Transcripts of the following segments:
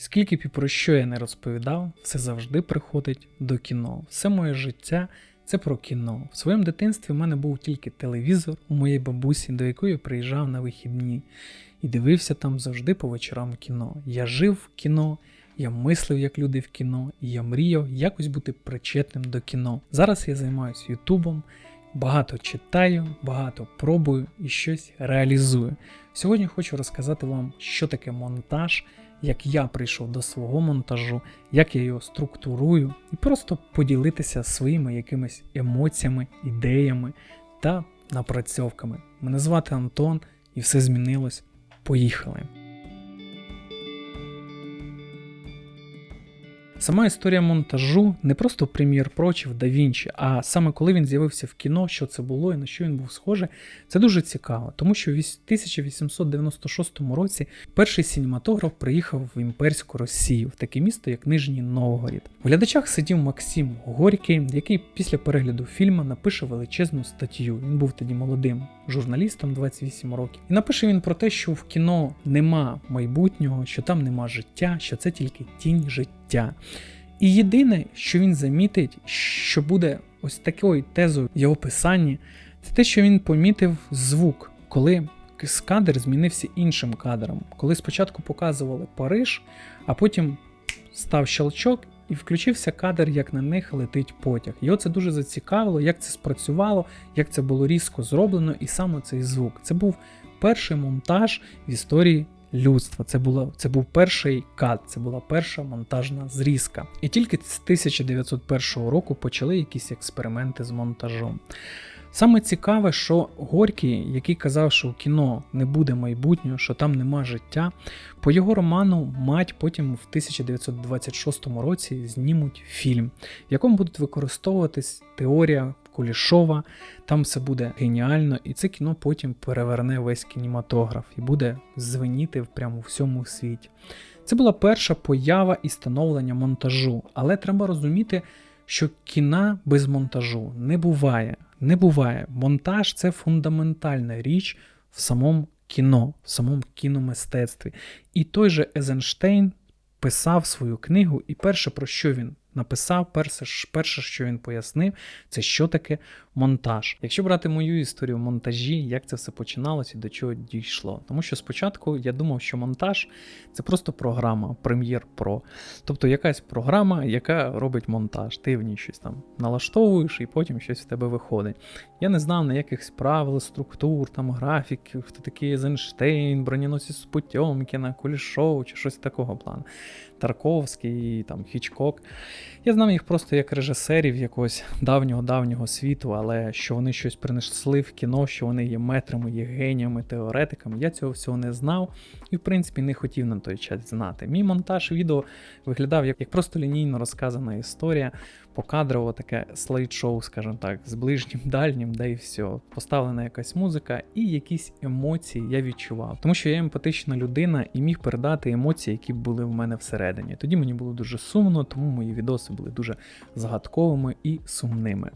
Скільки б і про що я не розповідав, все завжди приходить до кіно. Все моє життя це про кіно. В своєму дитинстві в мене був тільки телевізор у моєї бабусі, до якої я приїжджав на вихідні, і дивився там завжди по вечорам кіно. Я жив в кіно, я мислив як люди в кіно, і я мріяв якось бути причетним до кіно. Зараз я займаюся Ютубом, багато читаю, багато пробую і щось реалізую. Сьогодні хочу розказати вам, що таке монтаж, як я прийшов до свого монтажу, як я його структурую, і просто поділитися своїми якимись емоціями, ідеями та напрацьовками. Мене звати Антон, і все змінилось. Поїхали! Сама історія монтажу не просто в Premiere Pro чи в DaVinci, а саме коли він з'явився в кіно, що це було і на що він був схожий, це дуже цікаво, тому що в 1896 році перший синематограф приїхав в імперську Росію, в таке місто, як Нижній Новгород. В глядачах сидів Максим Горький, який після перегляду фільму напише величезну статтю. Він був тоді молодим журналістом 28 років. І напише він про те, що в кіно нема майбутнього, що там нема життя, що це тільки тінь життя. І єдине, що він замітить, що буде ось такою тезою в його писанні, це те, що він помітив звук, коли кадр змінився іншим кадром. Коли спочатку показували Париж, а потім став щелчок. І включився кадр, як на них летить потяг. Його це дуже зацікавило, як це спрацювало, як це було різко зроблено, і саме цей звук. Це був перший монтаж в історії людства. Це було, це був перший кат, це була перша монтажна зрізка. І тільки з 1901 року почали якісь експерименти з монтажом. Саме цікаве, що Горький, який казав, що у кіно не буде майбутнього, що там нема життя, по його роману мать потім в 1926 році знімуть фільм, в якому будуть використовуватись теорія Кулішова, там все буде геніально, і це кіно потім переверне весь кінематограф і буде звеніти прямо у всьому світі. Це була перша поява і становлення монтажу, але треба розуміти, що кіна без монтажу не буває. Не буває. Монтаж це фундаментальна річ в самому кіно, в самому кіномистецтві. І той же Езенштейн писав свою книгу, і перше, про що він написав, перше, перше, що він пояснив, це що таке монтаж. Якщо брати мою історію монтажі, як це все починалося і до чого дійшло. Тому що спочатку я думав, що монтаж це просто програма Premiere Pro. Тобто якась програма, яка робить монтаж. Ти в ній щось там налаштовуєш і потім щось в тебе виходить. Я не знав ніяких правил, структур, там графіків, хто такий Ейзенштейн, броненосець Путьомкіна, Кулішов чи щось такого плану. Тарковський, там Хічкок. Я знав їх просто як режисерів якогось давнього-давнього світу, але що вони щось принесли в кіно, що вони є метрами, є геніями, теоретиками. Я цього всього не знав і, в принципі, не хотів на той час знати. Мій монтаж відео виглядав як, просто лінійно розказана історія, покадрово таке слайд-шоу, скажімо так, з ближнім дальнім, де і все. Поставлена якась музика і якісь емоції я відчував. Тому що я емпатична людина і міг передати емоції, які були в мене всередині. Тоді мені було дуже сумно, тому мої відоси були дуже загадковими і сумними.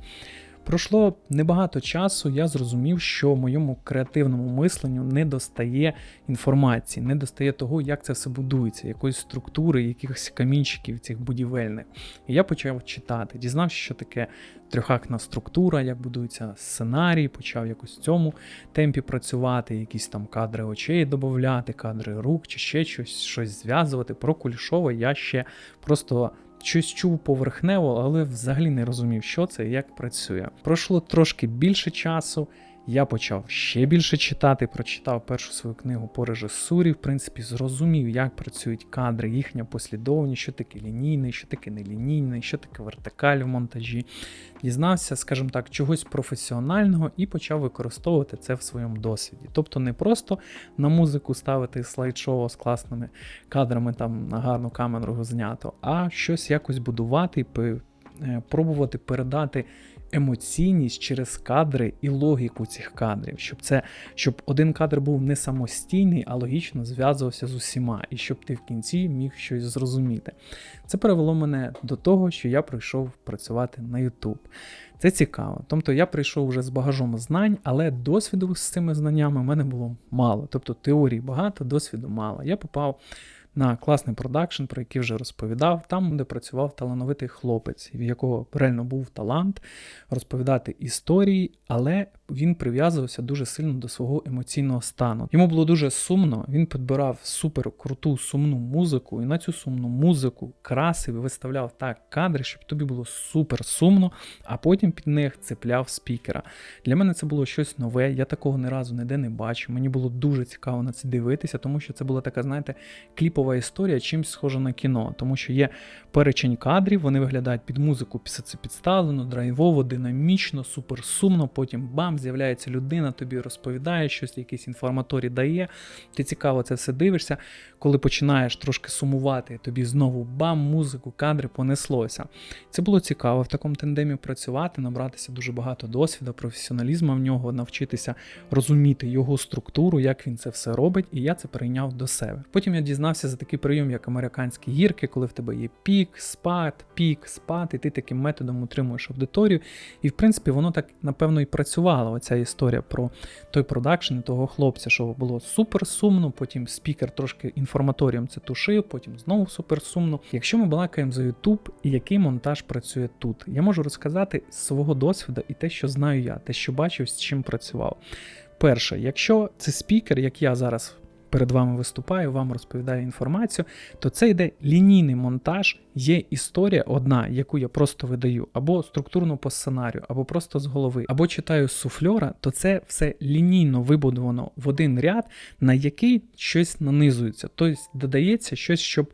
Пройшло небагато часу, я зрозумів, що моєму креативному мисленню не достає інформації, не достає того, як це все будується, якоїсь структури, якихось камінчиків цих будівельних. І я почав читати, дізнався, що таке трьохактна структура, як будується сценарій, почав якось в цьому темпі працювати, якісь там кадри очей додати, кадри рук чи ще щось, щось зв'язувати. Про Кулішова я ще просто щось чув поверхнево, але взагалі не розумів, що це і як працює. Пройшло трошки більше часу. Я почав ще більше читати, прочитав першу свою книгу по режисурі, в принципі, зрозумів, як працюють кадри, їхня послідовність, що таке лінійний, що таке нелінійний, що таке вертикаль в монтажі. Дізнався, скажімо так, чогось професіонального і почав використовувати це в своєму досвіді. Тобто не просто на музику ставити слайд-шоу з класними кадрами там на гарну камеру знято, а щось якось будувати і е, пробувати передати емоційність через кадри і логіку цих кадрів, щоб це щоб один кадр був не самостійний, а логічно зв'язувався з усіма, і щоб ти в кінці міг щось зрозуміти. Це привело мене до того, що я прийшов працювати на YouTube. Це цікаво. Тобто я прийшов вже з багажом знань, але досвіду з цими знаннями в мене було мало. Тобто теорії багато, досвіду мало. Я попав на класний продакшн, про який вже розповідав, там, де працював талановитий хлопець, в якого реально був талант розповідати історії, але він прив'язувався дуже сильно до свого емоційного стану. Йому було дуже сумно. Він підбирав супер круту сумну музику, і на цю сумну музику красив і виставляв так кадри, щоб тобі було супер сумно, а потім під них цепляв спікера. Для мене це було щось нове. Я такого ні разу ніде не бачив. Мені було дуже цікаво на це дивитися, тому що це була така, знаєте, кліпова історія, чимось схожа на кіно, тому що є перечень кадрів, вони виглядають під музику, після це підставлено, драйвово, динамічно, супер сумно. Потім бам, з'являється людина, тобі розповідає щось, якийсь інформаторій дає. Ти цікаво це все дивишся. Коли починаєш трошки сумувати, тобі знову бам, музику, кадри понеслося. Це було цікаво в такому тандемі працювати, набратися дуже багато досвіду, професіоналізму в нього, навчитися розуміти його структуру, як він це все робить, і я це перейняв до себе. Потім я дізнався за такий прийом, як американські гірки, коли в тебе є пік, спад, пік, спад, і ти таким методом утримуєш аудиторію. І в принципі воно так напевно і працювало. Оця історія про той продакшн того хлопця, що було супер сумно. Потім спікер трошки інформаторієм це тушив, потім знову супер сумно. Якщо ми балакаємо за YouTube і який монтаж працює тут, я можу розказати з свого досвіду і те, що знаю я, те, що бачив, з чим працював. Перше, якщо це спікер, як я зараз перед вами виступаю, вам розповідаю інформацію, то це йде лінійний монтаж, є історія одна, яку я просто видаю, або структурно по сценарію, або просто з голови, або читаю суфльора, то це все лінійно вибудовано в один ряд, на який щось нанизується, тобто додається щось, щоб.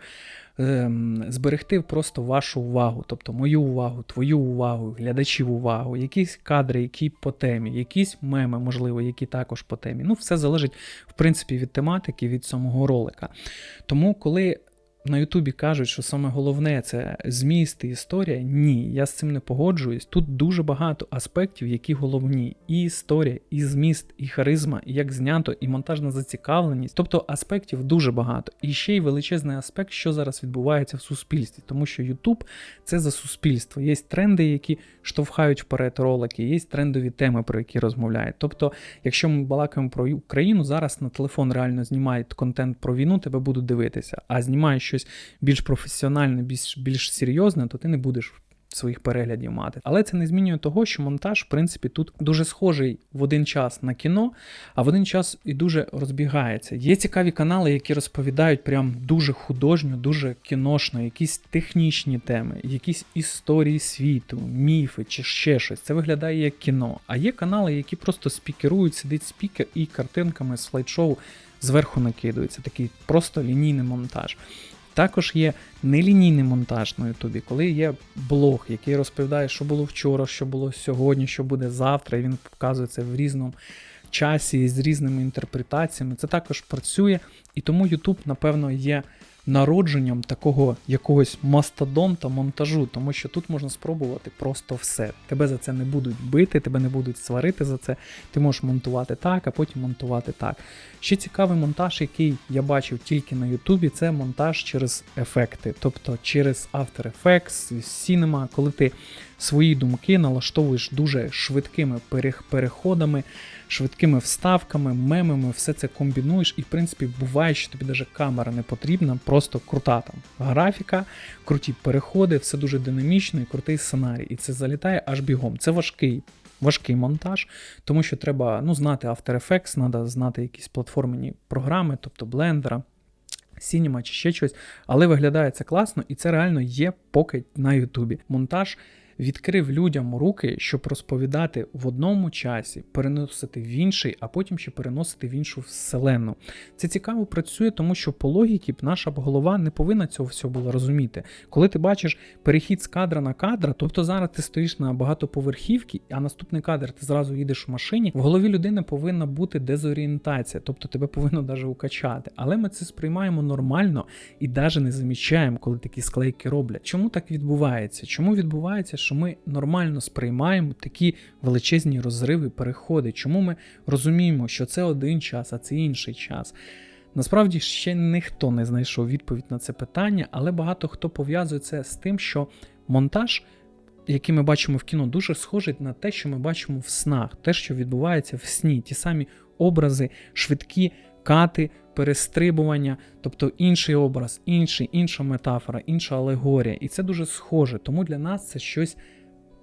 Ем, Зберегти просто вашу увагу, тобто мою увагу, твою увагу, глядачів увагу, якісь кадри, які по темі, якісь меми, можливо, які також по темі. Ну, все залежить, в принципі, від тематики, від самого ролика. Тому, коли на Ютубі кажуть, що саме головне це зміст і історія. Ні, я з цим не погоджуюсь. Тут дуже багато аспектів, які головні: і історія, і зміст, і харизма, і як знято, і монтажна зацікавленість. Тобто аспектів дуже багато. І ще й величезний аспект, що зараз відбувається в суспільстві, тому що Ютуб це за суспільство. Є тренди, які штовхають вперед ролики, є трендові теми, про які розмовляють. Тобто, якщо ми балакаємо про Україну, зараз на телефон реально знімають контент про війну, тебе будуть дивитися, а знімаєш щось більш професіональне, більш, більш серйозне, то ти не будеш. Своїх переглядів мати, але це не змінює того, що монтаж, в принципі, тут дуже схожий в один час на кіно, а в один час і дуже розбігається. Є цікаві канали, які розповідають прям дуже художньо, дуже кіношно, якісь технічні теми, якісь історії світу, міфи чи ще щось. Це виглядає як кіно. А є канали, які просто спікерують, сидить спікер і картинками з слайд-шоу зверху накидується. Такий просто лінійний монтаж. Також є нелінійний монтаж на Ютубі, коли є блог, який розповідає, що було вчора, що було сьогодні, що буде завтра, і він показує це в різному часі з різними інтерпретаціями. Це також працює, і тому Ютуб, напевно, є народженням такого якогось мастодонта монтажу, тому що тут можна спробувати просто все. Тебе за це не будуть бити, тебе не будуть сварити за це. Ти можеш монтувати так, а потім монтувати так. Ще цікавий монтаж, який я бачив тільки на Ютубі, це монтаж через ефекти, тобто через After Effects, Cinema, коли ти свої думки налаштовуєш дуже швидкими переходами, швидкими вставками, мемами, все це комбінуєш, і в принципі буває, що тобі навіть камера не потрібна, просто крута там графіка, круті переходи, все дуже динамічно і крутий сценарій. І це залітає аж бігом. Це важкий. Важкий монтаж, тому що треба ну, знати After Effects, треба знати якісь платформені програми, тобто блендера, Cinema чи ще щось, але виглядає це класно, і це реально є поки на Ютубі. Монтаж відкрив людям руки, щоб розповідати в одному часі, переносити в інший, а потім ще переносити в іншу вселенну. Це цікаво працює, тому що по логіки наша голова не повинна цього всього було розуміти. Коли ти бачиш перехід з кадра на кадр, тобто зараз ти стоїш на багатоповерхівці, а наступний кадр ти зразу їдеш в машині, в голові людини повинна бути дезорієнтація, тобто тебе повинно навіть укачати. Але ми це сприймаємо нормально і навіть не замічаємо, коли такі склейки роблять. Чому так відбувається? Чому відбувається? Що ми нормально сприймаємо такі величезні розриви, переходи. Чому ми розуміємо, що це один час, а це інший час? Насправді ще ніхто не знайшов відповідь на це питання, але багато хто пов'язує це з тим, що монтаж, який ми бачимо в кіно, дуже схожий на те, що ми бачимо в снах, те, що відбувається в сні, ті самі образи, швидкі кати, перестрибування, тобто інший образ, інший, інша метафора, інша алегорія. І це дуже схоже. Тому для нас це щось,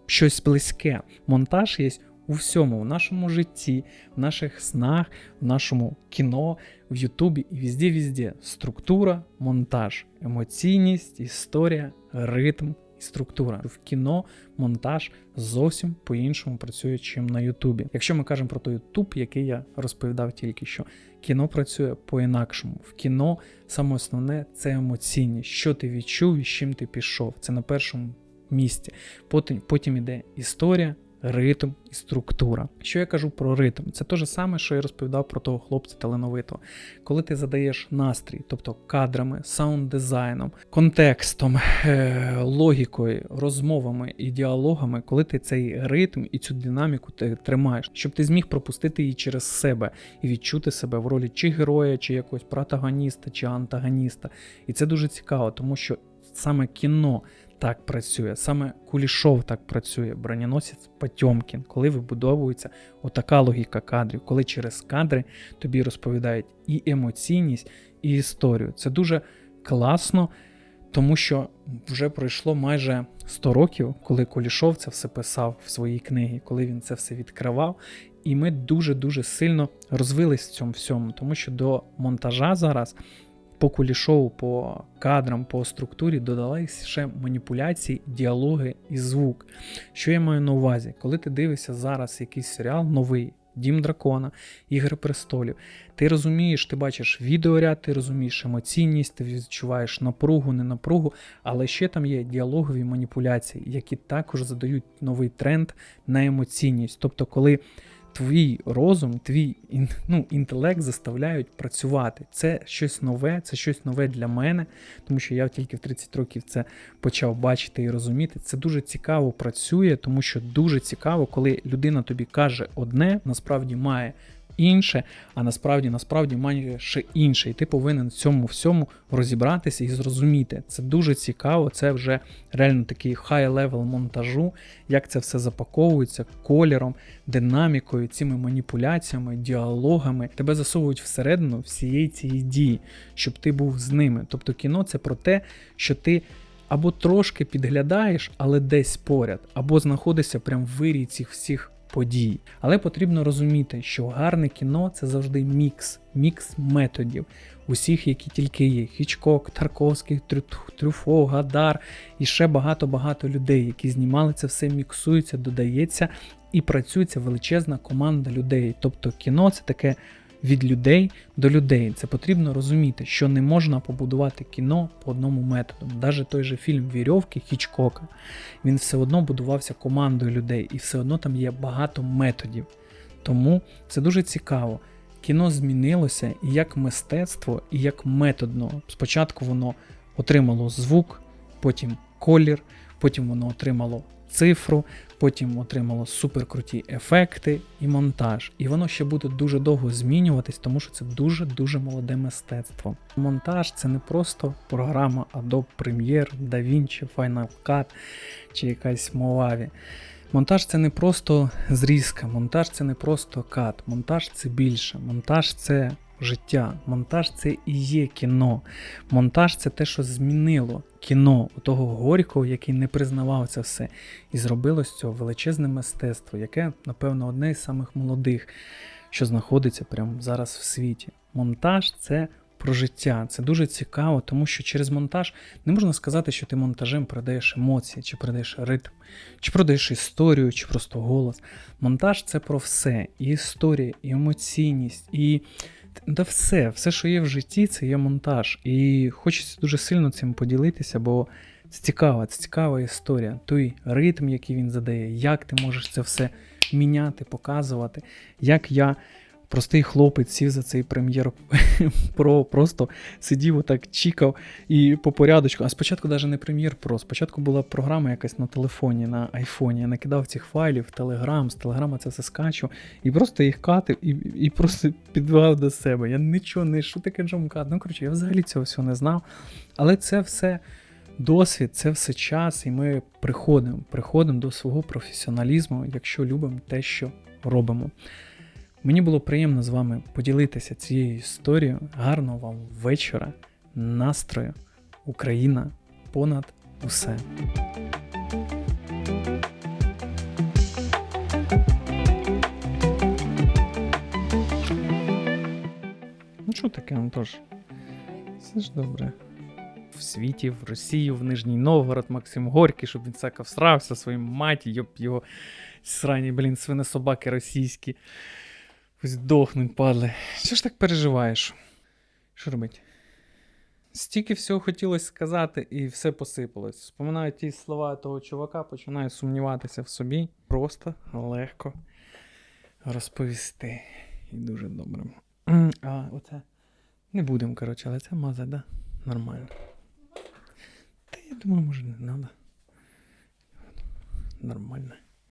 щось близьке. Монтаж є у всьому, в нашому житті, в наших снах, в нашому кіно, в Ютубі і везде-везде. Структура, монтаж, емоційність, історія, ритм структура. В кіно монтаж зовсім по-іншому працює, чим на Ютубі. Якщо ми кажемо про той Ютуб, який я розповідав тільки що, кіно працює по-інакшому. В кіно саме основне це емоційність, що ти відчув і з чим ти пішов. Це на першому місці. Потім, потім іде історія. Ритм і структура. Що я кажу про ритм? Це те саме, що я розповідав про того хлопця талановитого. Коли ти задаєш настрій, тобто кадрами, саунд-дизайном, контекстом, е- логікою, розмовами і діалогами, коли ти цей ритм і цю динаміку ти тримаєш, щоб ти зміг пропустити її через себе і відчути себе в ролі чи героя, чи якогось протагоніста, чи антагоніста. І це дуже цікаво, тому що саме кіно так працює, саме Кулішов так працює, броненосець Потьомкін, коли вибудовується отака логіка кадрів, коли через кадри тобі розповідають і емоційність, і історію. Це дуже класно, тому що вже пройшло майже 100 років, коли Кулішов це все писав в своїй книгі, коли він це все відкривав. І ми дуже-дуже сильно розвились в цьому всьому, тому що до монтажа зараз по кулішову, по кадрам, по структурі додались ще маніпуляції, діалоги і звук. Що я маю на увазі? Коли ти дивишся зараз якийсь серіал новий, Дім дракона, Ігри престолів, ти розумієш, ти бачиш відеоряд, ти розумієш емоційність, ти відчуваєш напругу, не напругу, але ще там є діалогові маніпуляції, які також задають новий тренд на емоційність. Тобто, коли твій розум, твій ну, інтелект заставляють працювати. Це щось нове, це щось нове для мене, тому що я тільки в 30 років це почав бачити і розуміти. Це дуже цікаво працює, тому що дуже цікаво, коли людина тобі каже одне, насправді має інше, а насправді насправді має ще інше. І ти повинен в цьому всьому розібратися і зрозуміти. Це дуже цікаво, це вже реально такий хай-левел монтажу, як це все запаковується кольором, динамікою, цими маніпуляціями, діалогами. Тебе засовують всередину всієї цієї дії, щоб ти був з ними. Тобто кіно це про те, що ти. Або трошки підглядаєш, але десь поряд, або знаходишся прямо в вирі цих всіх подій. Але потрібно розуміти, що гарне кіно це завжди мікс, мікс методів, усіх, які тільки є. Хічкок, Тарковський, Трюфо, Гадар і ще багато-багато людей, які знімали це все, міксується, додається і працюється величезна команда людей. Тобто кіно це таке від людей до людей. Це потрібно розуміти, що не можна побудувати кіно по одному методу. Навіть той же фільм Вірьовки Хічкока, він все одно будувався командою людей, і все одно там є багато методів. Тому це дуже цікаво. Кіно змінилося і як мистецтво, і як методно. Спочатку воно отримало звук, потім колір, потім воно отримало цифру, потім отримало суперкруті ефекти і монтаж. І воно ще буде дуже довго змінюватись, тому що це дуже-дуже молоде мистецтво. Монтаж це не просто програма Adobe Premiere, DaVinci, Final Cut чи якась Movavi. Монтаж це не просто зрізка, монтаж це не просто кат, монтаж це більше, монтаж це життя. Монтаж це і є кіно. Монтаж це те, що змінило кіно того Горького, який не признавав це все. І зробило з цього величезне мистецтво, яке, напевно, одне із самих молодих, що знаходиться прямо зараз в світі. Монтаж це. Про життя це дуже цікаво, тому що через монтаж не можна сказати, що ти монтажем передаєш емоції, чи передаєш ритм, чи продаєш історію, чи просто голос. Монтаж це про все: і історія, і емоційність, і да все, все, що є в житті, це є монтаж. І хочеться дуже сильно цим поділитися, бо це цікава, це цікава історія. Той ритм, який він задає, як ти можеш це все міняти, показувати, як я простий хлопець сів за цей прем'єр про, просто сидів, отак чікав і по порядочку. А спочатку навіть не прем'єр про, спочатку була програма якась на телефоні, на айфоні. Я накидав цих файлів в Телеграм, з Телеграма це все скачу, і просто їх катив і і просто підвигав до себе. Я нічого не що таке джомкат. Ну коротше, я взагалі цього всього не знав. Але це все. Досвід це все час, і ми приходимо приходимо до свого професіоналізму, якщо любимо те, що робимо. Мені було приємно з вами поділитися цією історією. Гарного вам вечора, настрою. Україна понад усе. Ну що таке, Антош? Все ж добре. В світі, в Росії, в Нижній Новгород, Максим Горький, щоб він всяко всрався своїм маті, йоп його срані, блін, свинособаки російські. Ось дохнуть, падли. Що ж так переживаєш? Що робить? Стільки всього хотілося сказати, і все посипалось. Вспоминаю ті слова того чувака, починаю сумніватися в собі. Просто легко розповісти. І дуже добре. А, оце. Не будемо, коротше, але це маза, да? Нормально. Та я думаю, може, не треба. Нормально.